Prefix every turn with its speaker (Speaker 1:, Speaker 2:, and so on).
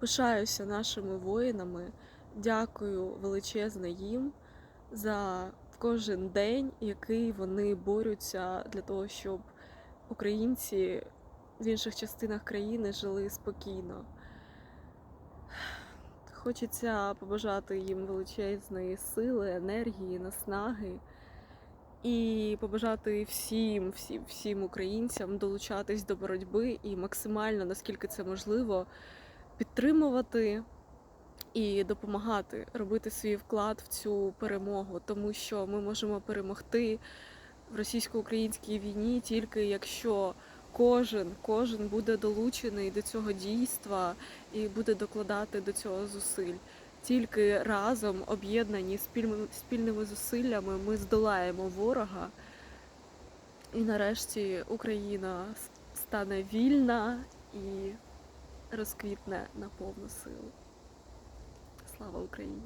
Speaker 1: Пишаюся нашими воїнами. Дякую величезне їм за кожен день, який вони борються для того, щоб українці в інших частинах країни жили спокійно. Хочеться побажати їм величезної сили, енергії, наснаги і побажати всім, всім, всім українцям долучатись до боротьби і максимально, наскільки це можливо, підтримувати і допомагати робити свій вклад в цю перемогу, тому що ми можемо перемогти в російсько-українській війні тільки якщо кожен, кожен буде долучений до цього дійства і буде докладати до цього зусиль. Тільки разом, об'єднані спільними, спільними зусиллями, ми здолаємо ворога. І нарешті Україна стане вільна і розквітне на повну силу. Слава Україні!